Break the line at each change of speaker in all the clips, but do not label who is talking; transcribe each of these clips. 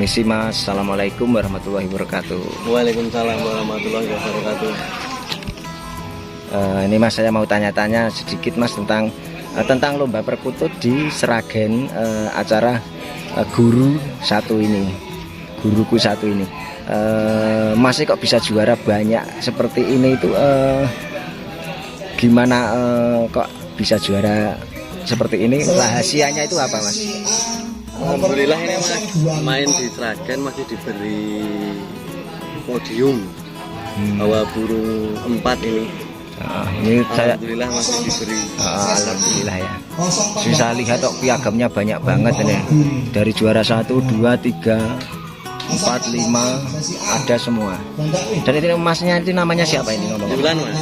Permisi mas, Assalamualaikum warahmatullahi wabarakatuh.
Waalaikumsalam warahmatullahi wabarakatuh.
Eh, Ini mas saya mau tanya-tanya sedikit mas tentang eh, tentang lomba perkutut di Seragen eh, acara eh, guru satu ini. Guruku satu ini. Eh, Masih kok bisa juara banyak seperti ini itu eh, Gimana eh, kok bisa juara seperti ini? Rahasianya itu apa mas?
Alhamdulillah ini mas main di Sragen masih diberi podium
Hmm,
bawa burung empat ini.
eh, ini saya
Alhamdulillah masih diberi.
Ah, Alhamdulillah ya. Bisa lihat kok piagamnya banyak banget ini. Dari juara 1, 2, 3, 4, 5 ada semua. Dan ini emasnya itu namanya siapa ini ngomong?
Julan mas,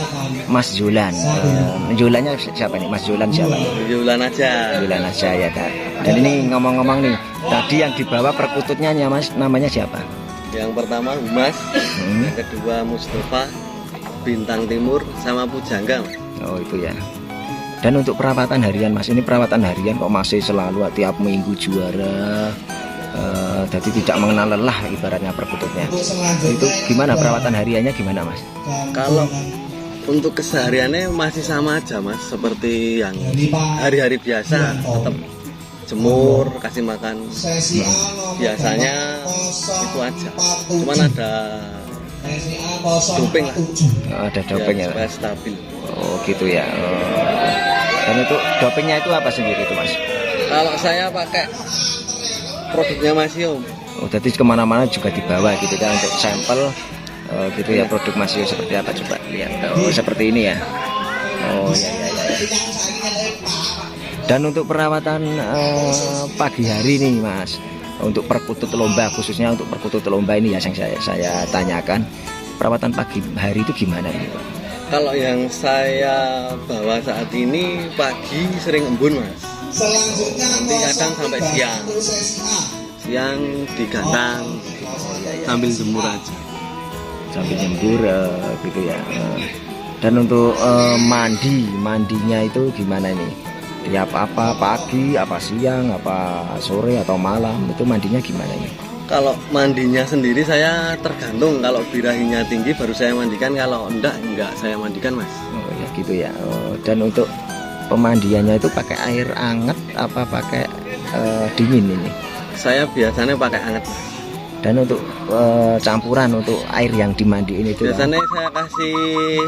Mas Julan. Eh, Julannya siapa ini? Mas Julan siapa?
julan aja.
Julan aja ya Kak. Dan ini ngomong-ngomong nih, tadi yang dibawa perkututnya ya, Mas namanya siapa?
Yang pertama Humas,
Hmm.
yang kedua Mustafa, Bintang Timur, sama Pujangga. Mas.
Oh itu ya. Dan untuk perawatan harian mas, ini perawatan harian kok masih selalu tiap minggu juara. eh, jadi tidak mengenal lelah ibaratnya perkututnya. Itu gimana perawatan hariannya gimana mas?
Kalau untuk kesehariannya masih sama aja mas, seperti yang hari-hari biasa, tetap jemur, kasih makan biasanya itu aja. Cuman ada doping lah,
Oh, ada doping ya?
supaya stabil.
Oh gitu ya. Oh. Dan itu dopingnya itu apa sendiri itu mas?
Kalau saya pakai produknya Mas Yom,
Oh jadi ke mana-mana juga dibawa gitu kan untuk sampel eh, gitu ya produk Mas Yo seperti apa coba lihat. Oh seperti ini ya. Oh ya ya ya. Dan untuk perawatan eh, pagi hari nih Mas, untuk perkutut lomba khususnya untuk perkutut lomba ini ya yang saya saya tanyakan perawatan pagi hari itu gimana ini? Pak?
kalau yang saya bawa saat ini pagi sering embun Mas. Nanti kadang sampai siang, siang digantang sambil jemur aja.
Nyembur eh, gitu ya. Dan untuk eh, mandi, mandinya itu gimana ini? Tiap apa pagi, apa siang, apa sore atau malam itu mandinya gimana ini?
Kalau mandinya sendiri saya tergantung kalau birahinya tinggi baru saya mandikan kalau enggak enggak saya mandikan mas
Oh ya gitu ya. Oh, dan untuk pemandiannya itu pakai air anget apa pakai eh, dingin ini?
saya biasanya pakai hangat mas
Dan untuk eh, campuran untuk air yang dimandiin itu
biasanya saya kasih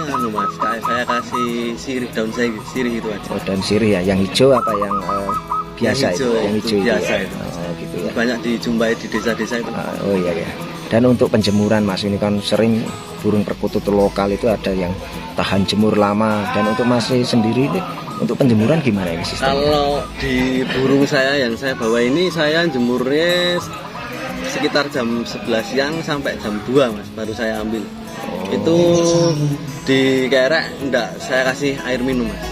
anu mas saya kasih sirih daun saya sirih itu aja
oh, dan sirih ya, yang hijau apa yang eh, biasa
Yang
itu?
hijau,
Yang
itu
hijau itu
biasa
ya?
itu.
Oh gitu ya.
banyak dijumpai di desa-desa itu
Ah, oh iya ya. Dan untuk penjemuran Mas ini kan sering burung perkutut lokal itu ada yang tahan jemur lama dan untuk masih sendiri ini untuk penjemuran gimana ini sistemnya?
kalau di burung saya yang saya bawa ini saya jemurnya sekitar jam 11 siang sampai jam 2 mas baru saya ambil
Oh,
itu di kerek enggak saya kasih air minum mas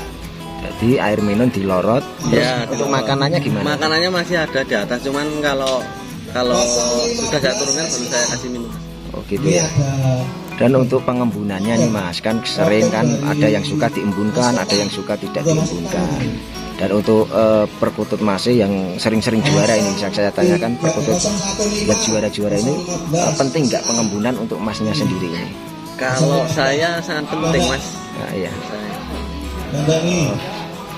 Jadi air minum dilorot. Terus
Ya,
untuk makanannya gimana?
makanannya masih ada di atas cuman kalau kalau sudah saya turunkan baru saya kasih minum mas.
Oh gitu ya. Dan untuk pengembunannya nih Mas, kan sering kan ada yang suka diembunkan, ada yang suka tidak diembunkan. Dan untuk eh, perkutut masih yang sering-sering juara ini, yang saya tanyakan perkutut yang juara-juara ini eh, penting nggak pengembunan untuk emasnya sendiri ini?
kalau saya sangat penting mas
Nah, iya.
saya.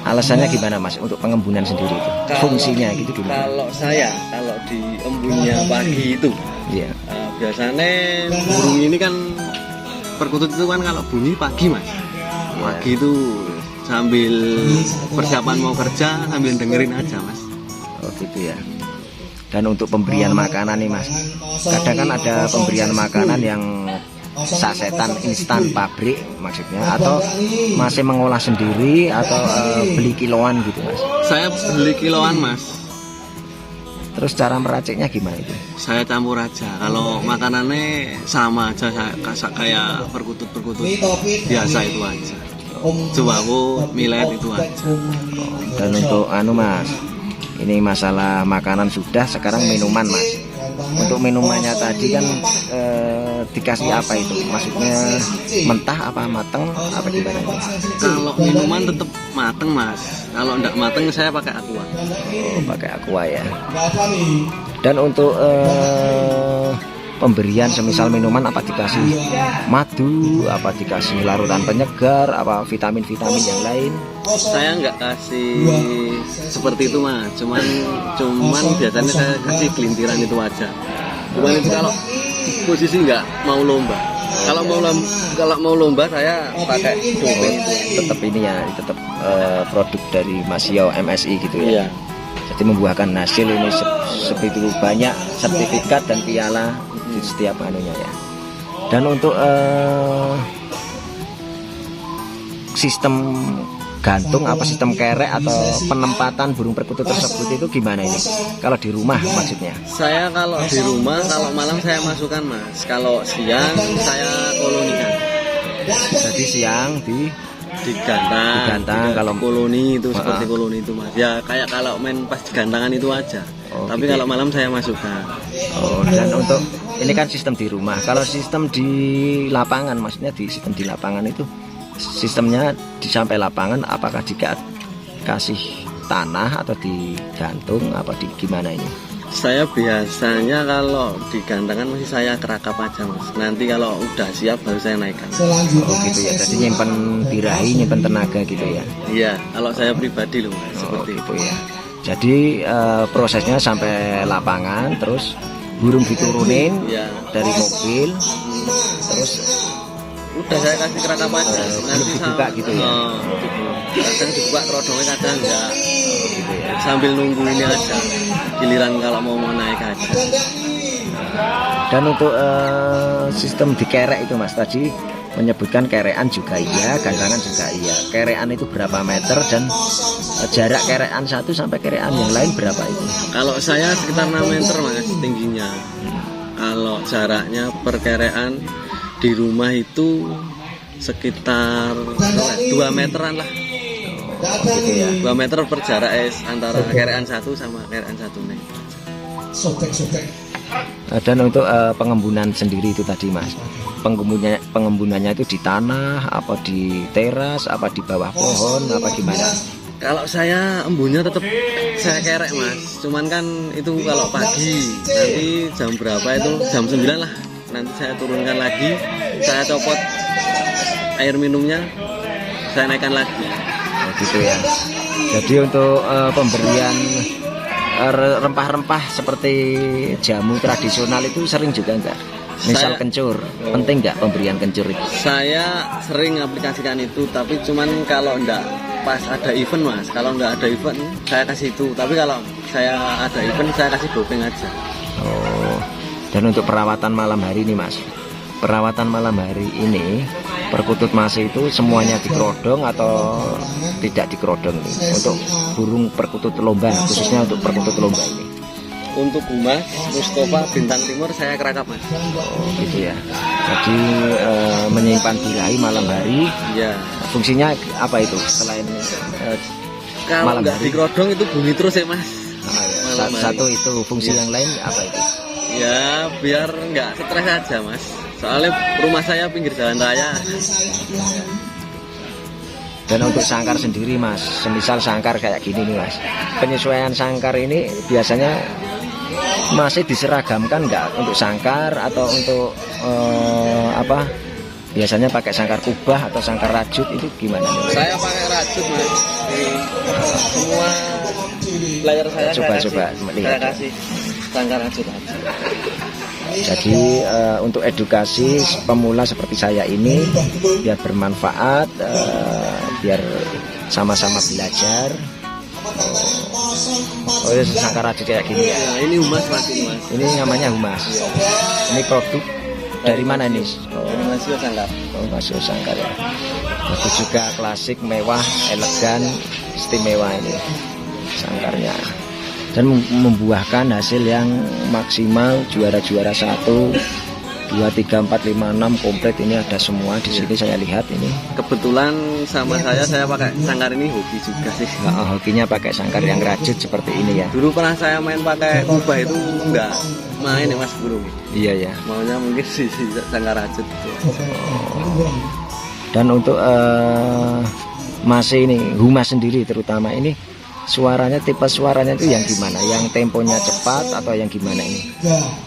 Alasannya gimana Mas untuk pengembunan sendiri itu?
Kalau-
Fungsinya gitu gimana?
kalau saya kalau di embunnya pagi itu
Iya.
eh, biasanya burung ini kan perkutut itu kan kalau bunyi pagi mas pagi itu sambil persiapan mau kerja sambil dengerin aja mas
Oh gitu ya. Dan untuk pemberian makanan nih Mas, kadang kan ada pemberian makanan yang sasetan instan pabrik maksudnya atau masih mengolah sendiri atau eh, beli kiloan gitu Mas.
saya beli kiloan mas
Terus cara meraciknya gimana itu?
saya campur aja kalau makanannya sama aja kayak perkutut perkutut biasa itu aja coba aku millet itu aja
Dan untuk anu Mas, ini masalah makanan sudah, sekarang minuman Mas. Untuk minumannya tadi kan eh, dikasih apa itu? Maksudnya mentah apa mateng apa gimana?
kalau minuman tetap mateng mas kalau enggak mateng saya pakai aqua
Oh, pakai aqua ya. dan untuk eh, pemberian semisal minuman apa dikasih madu apa dikasih larutan penyegar apa vitamin-vitamin yang lain?
Saya nggak kasih seperti itu mas. Cuman cuman biasanya saya kasih kelintiran itu aja. Cuman itu kalau posisi nggak mau lomba. Kalau mau lomba, kalau mau lomba saya pakai itu
tetap ini ya tetap eh, produk dari Masio MSI gitu ya.
Iya.
Jadi membuahkan hasil ini se- sebegitu banyak sertifikat dan piala di setiap anunya ya. Dan untuk eh, sistem gantung apa sistem kerek atau penempatan burung perkutut tersebut itu gimana ini? Kalau di rumah maksudnya?
Saya kalau di rumah kalau malam saya masukkan mas. Kalau siang saya kolonikan.
Jadi siang di
digantang
Digantang,
Diga-
kalau-
koloni itu
Ah,
seperti koloni itu mas. Ya kayak kalau main pas digantangan itu aja.
Oh,
tapi
gitu.
kalau malam saya masukkan.
Oh, dan untuk ini kan sistem di rumah kalau sistem di lapangan maksudnya di sistem di lapangan itu sistemnya di sampai lapangan apakah dikasih tanah atau digantung apa di gimana ini
Saya biasanya kalau digantangkan masih saya kerakap aja mas. Nanti kalau udah siap baru saya naikkan.
oh gitu ya jadi nyimpen birahi nyimpen tenaga gitu ya
Iya, kalau saya pribadi loh mas,
oh
seperti
gitu
itu.
ya jadi eh, prosesnya sampai lapangan terus burung diturunin
Iya.
dari mobil terus
Udah saya kasih kerakap aja.
Eh, belum dibuka gitu ya?
Oh, dibuka. Kadang dibuka kerodongnya kadang enggak.
oh, gitu ya
Sambil nunggu ini aja. Giliran kalau mau mau naik aja.
Dan untuk eh, sistem dikerek itu mas tadi menyebutkan kerean juga iya, gantangan juga iya. Kerean itu berapa meter dan eh, jarak kerean satu sampai kerean yang lain berapa itu?
Kalau saya sekitar 6 meter mas tingginya. Kalau jaraknya perkerean di rumah itu sekitar 2 meteran lah.
Oh, gitu ya.
2 meter per jarak es antara kerean satu sama kerean satu nih.
Eh, Dan untuk eh, pengembunan sendiri itu tadi mas, pengembunnya pengembunannya itu di tanah, apa di teras, apa di bawah pohon, apa gimana?
Kalau saya embunnya tetap saya kerek mas. Cuman kan itu kalau pagi nanti jam berapa itu jam 9 lah. Nanti saya turunkan lagi, saya copot air minumnya, saya naikkan lagi.
Oh, gitu ya. Jadi untuk eh, pemberian rempah-rempah seperti jamu tradisional itu sering juga enggak? Misal
Saya-
kencur, penting enggak pemberian kencur itu?
Saya sering aplikasikan itu, tapi cuman kalau enggak pas ada event mas. Kalau enggak ada event, saya kasih itu. Tapi kalau saya ada event, saya kasih doping aja.
Oh. Dan untuk perawatan malam hari ini mas, perawatan malam hari ini perkutut mas itu semuanya dikerodong atau tidak dikerodong ini? Untuk burung perkutut lomba, khususnya untuk perkutut lomba ini.
Untuk Humas, Mustafa, Bintang Timur, saya kerakap mas.
Oh gitu ya. Jadi eh, menyimpan birahi malam hari
Ya.
fungsinya apa itu selain eh,
Kalau
Malam
nggak
hari.
dikerodong itu bunyi terus ya mas.
ah, ya,
Malam hari.
satu itu fungsi yang lain apa itu
Ya biar nggak stres aja mas. Soalnya rumah saya pinggir jalan raya.
dan untuk sangkar sendiri mas semisal sangkar kayak gini nih mas penyesuaian sangkar ini biasanya masih diseragamkan nggak untuk sangkar atau untuk eh, apa biasanya pakai sangkar kubah atau sangkar rajut itu gimana nih?
Saya pakai rajut mas. Semua layar saya
Coba,
saya
coba,
kasih, saya kasih sangkar rajut aja.
Jadi eh, untuk edukasi pemula seperti saya ini biar bermanfaat, eh, biar sama-sama belajar. Oh, ya sangkar rajut kayak gini ya.
Ini humas mas ini mas.
Ini namanya humas. Ini produk dari mana ini? Oh,
Ini masih sangkar.
oh masuk sangkar ya. Bagus juga klasik, mewah, elegan, istimewa ini sangkarnya. Dan mem- membuahkan hasil yang maksimal juara-juara satu, dua, tiga, empat, lima, enam komplit ini ada semua di sini saya lihat ini.
Kebetulan sama saya saya pakai sangkar ini hobi juga sih.
Nah, hokinya pakai sangkar yang rajut seperti ini ya.
Dulu pernah saya main pakai kubah itu enggak main ya mas burung.
Iya ya.
Maunya mungkin si, si sangkar rajut itu.
Dan untuk eh, masih ini humas sendiri terutama ini suaranya tipe suaranya itu yang gimana? Yang temponya cepat atau yang gimana ini?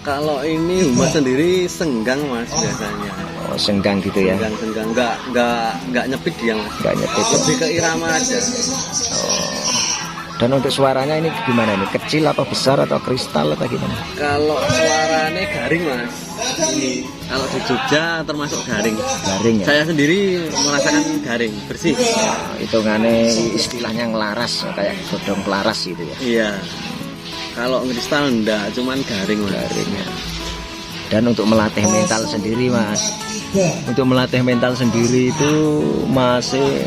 Kalau ini humas sendiri senggang mas biasanya.
oh, senggang gitu ya?
Senggang senggang. Nggak nggak nggak nyepit dia mas.
nggak nyepit
Lebih ke irama aja.
Dan untuk suaranya ini gimana nih kecil atau besar atau kristal atau gimana
Kalau suaranya garing mas. Ini kalau di Jogja termasuk garing.
garing ya
Saya sendiri merasakan garing bersih.
Oh, hitungannya istilahnya ngelaras kayak godong kelaras gitu ya
Iya. Kalau kristal enggak, cuman garing mas.
garing ya dan untuk melatih mental sendiri mas untuk melatih mental sendiri itu masih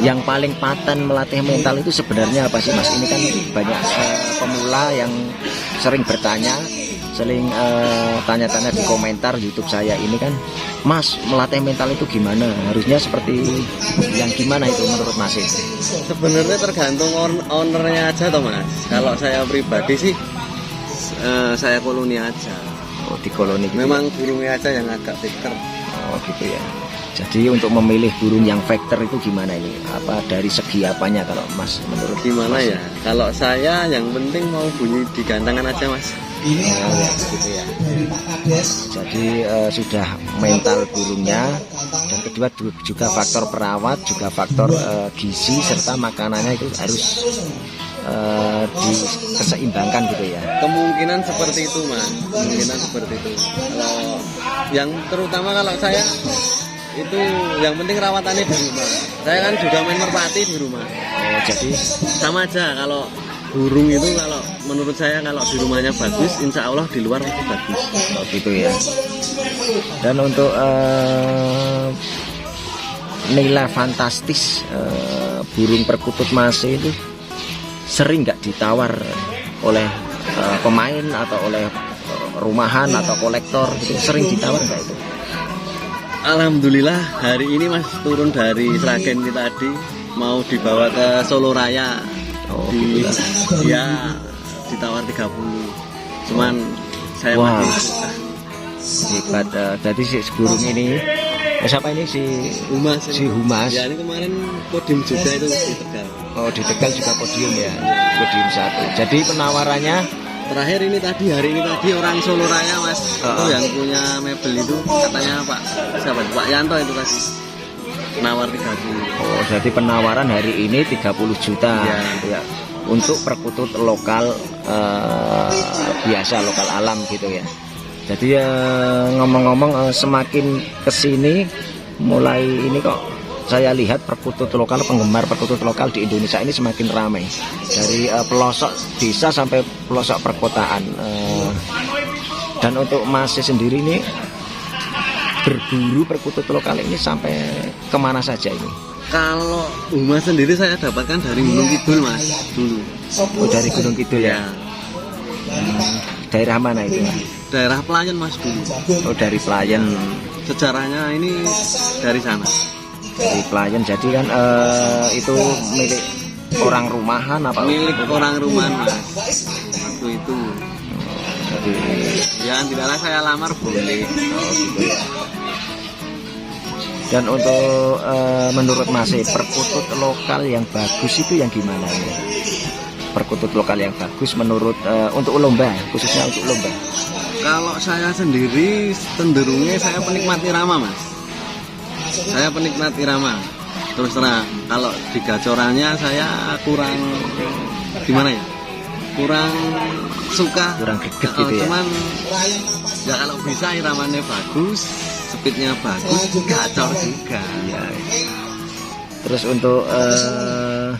yang paling paten melatih mental itu sebenarnya apa sih mas ini kan banyak eh, pemula yang sering bertanya sering eh, tanya-tanya di komentar YouTube saya ini kan mas melatih mental itu gimana harusnya seperti yang gimana itu menurut mas itu
Sebenarnya tergantung on- ownernya aja toh mas. Kalau saya pribadi sih eh, saya koloni aja.
oh, di koloni gitu.
Memang burungnya aja yang agak pinter.
Oh gitu ya. Jadi untuk memilih burung yang vector itu gimana ini? Apa dari segi apanya kalau Mas menurut
Gimana
Mas?
ya? Kalau saya yang penting mau bunyi di gantangan aja mas.
Oh ya gitu ya. Jadi eh, sudah mental burungnya dan kedua du- juga faktor perawat, juga faktor eh, gizi serta makanannya itu harus eh, diseimbangkan gitu ya.
Kemungkinan seperti itu mas. Kemungkinan seperti itu. Kalau yang terutama kalau saya itu yang penting rawatannya di rumah. Saya kan juga main merpati di rumah.
Oh jadi
Sama aja kalau burung itu kalau menurut saya kalau di rumahnya bagus, insya Allah di luar pasti bagus.
Oh gitu ya. Dan untuk eh, nilai fantastis eh, burung perkutut mase itu sering nggak ditawar oleh eh, pemain atau oleh eh, rumahan atau kolektor gitu sering ditawar nggak itu?
Alhamdulillah hari ini mas turun dari Sragen kita tadi mau dibawa ke Solo Raya
Oh
di ya ditawar 30 cuman saya
Wah.
masih
Hebat. eh, jadi si burung ini eh, siapa ini si
Humas
si Humas?
ya ini kemarin podium juga itu di Tegal
Oh di Tegal juga podium ya, podium satu. Jadi penawarannya
terakhir ini tadi hari ini tadi orang Solo Raya mas itu
Ah.
yang punya mebel itu katanya Pak siapa Pak Yanto itu tadi nawar 30
Oh, jadi penawaran hari ini 30 juta
Iya.
ya. Untuk perkutut lokal eh, biasa lokal alam gitu ya. Jadi ya ngomong-ngomong eh, semakin ke sini mulai ini kok saya lihat perkutut lokal penggemar perkutut lokal di Indonesia ini semakin ramai dari eh, pelosok desa sampai pelosok perkotaan Eh, dan untuk masih sendiri ini berburu perkutut lokal ini sampai ke mana saja ini?
kalau Humas sendiri saya dapatkan dari Gunung Kidul mas dulu
Oh dari Gunung Kidul ya.
ya
Daerah mana itu?
daerah pelayan mas dulu
Oh dari Pelayan.
sejarahnya ini dari sana
Dari Pelayan. Jadi kan eh, itu milik orang rumahan apa?
milik orang rumah mas waktu itu
Jadi
ya tidaklah saya lamar boleh
oh, gitu ya. Dan untuk eh, menurut Mas perkutut lokal yang bagus itu yang gimana ya? Perkutut lokal yang bagus menurut eh, untuk lomba khususnya untuk lomba.
kalau saya sendiri cenderungnya saya penikmat irama mas saya penikmat irama terus terang kalau di gacorannya saya kurang gimana ya kurang suka
Kurang greget
Oh,
gitu ya.
cuman ya kalau bisa iramanya bagus speednya bagus gacor juga
Ya. Terus untuk eh,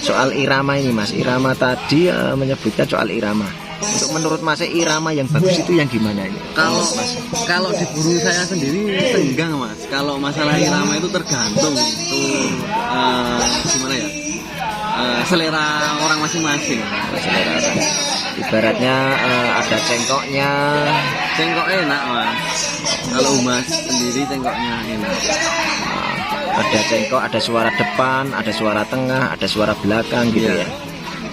soal irama ini Mas, irama tadi eh, menyebutkan soal irama. Untuk menurut Mas irama yang bagus itu yang gimana ini?
kalau kalau di burung saya sendiri senggang mas kalau masalah irama itu tergantung itu eh, gimana ya Eh, selera orang masing-masing
Selera orang. Ibaratnya eh, ada cengkoknya,
cengkok enak mas kalau mas sendiri cengkoknya enak
eh, ada cengkok, ada suara depan, ada suara tengah, ada suara belakang gitu
Iya.
ya.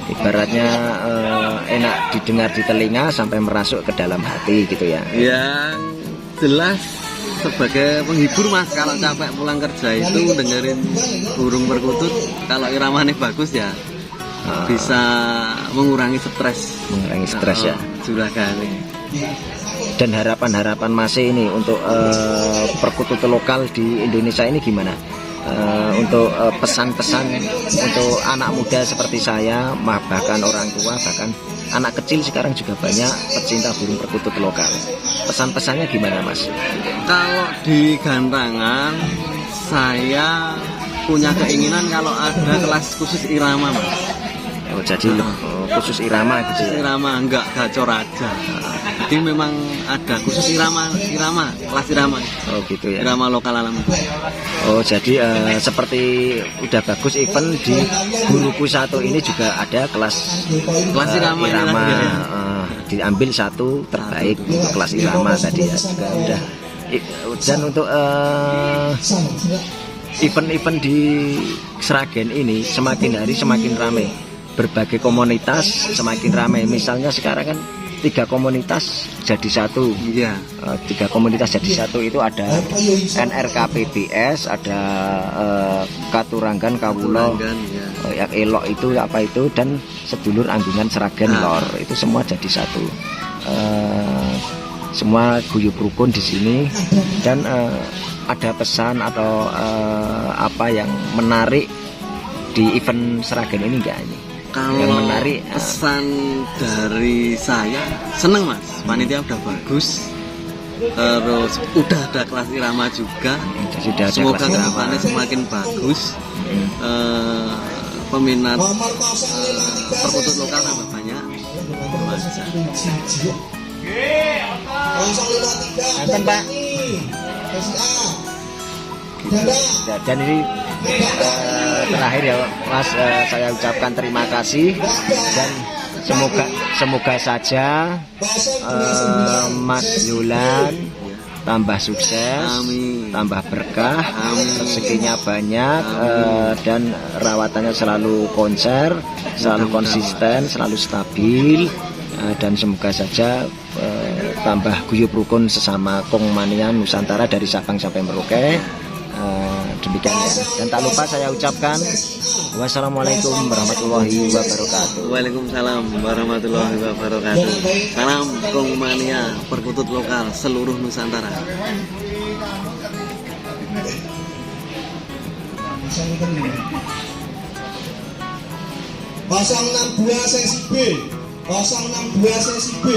Ibaratnya eh, enak didengar di telinga sampai merasuk ke dalam hati gitu ya.
yang jelas sebagai penghibur mas. Kalau capek pulang kerja itu dengerin burung perkutut kalau iramanya bagus ya
Ah.
bisa mengurangi stres.
Mengurangi stres ya.
Oh, juragan
dan harapan-harapan Mas ini untuk eh, perkutut lokal di Indonesia ini gimana Eh, untuk eh, pesan-pesan untuk anak muda seperti saya bahkan orang tua bahkan anak kecil sekarang juga banyak pecinta burung perkutut lokal. Pesan-pesannya gimana Mas?
Kalau di gantangan saya punya keinginan kalau ada kelas khusus irama mas.
Oh, jadi oh, khusus irama gitu
khusus
ya
irama enggak gacor aja jadi memang ada khusus irama irama kelas irama.
Oh gitu ya.
Irama lokal alami
Oh jadi eh, seperti udah bagus event di guruku satu ini juga ada kelas
Kelas
eh,
irama ini
irama
ya?
eh, diambil satu terbaik untuk kelas irama tadi ya. Juga udah. Dan untuk eh, event-event di Seragen ini semakin hari semakin ramai berbagai komunitas semakin ramai misalnya sekarang kan tiga komunitas jadi satu.
Iya.
Eh, tiga komunitas jadi satu itu ada NRKPBS, ada eh, Katuranggan Kawulo,
ya
eh, yang Elok itu apa itu dan sedulur Anggungan Seragen
Ah.
Lor. Itu semua jadi satu. Eh, semua guyup rukun di sini. Dan eh, ada pesan atau eh, apa yang menarik di event Seragen ini enggak ini?
Kalau
Yang menarik, ah.
pesan dari saya seneng mas. Panitia udah bagus. Terus udah ada kelas irama juga.
Sudah ada
semoga
ke
depannya semakin bagus.
Hmm.
Eh, peminat eh, perkutut lokal tambah banyak.
Akan, Pak. Ya, dan ini terakhir ya Mas eh, saya ucapkan terima kasih dan semoga semoga saja eh, Mas Yulan tambah sukses,
Amin.
tambah berkah,
Amin.
rezekinya banyak eh, dan rawatannya selalu konser, selalu konsisten, selalu stabil dan semoga saja tambah guyup rukun sesama Kongmania Nusantara dari Sabang sampai Merauke. Eh, demikian ya. Dan tak lupa saya ucapkan wassalamualaikum warahmatullahi wabarakatuh.
Waalaikumsalam warahmatullahi wabarakatuh Salam Kongmania perkutut lokal seluruh Nusantara
enam dua sesi B, kosong enam dua sesi B.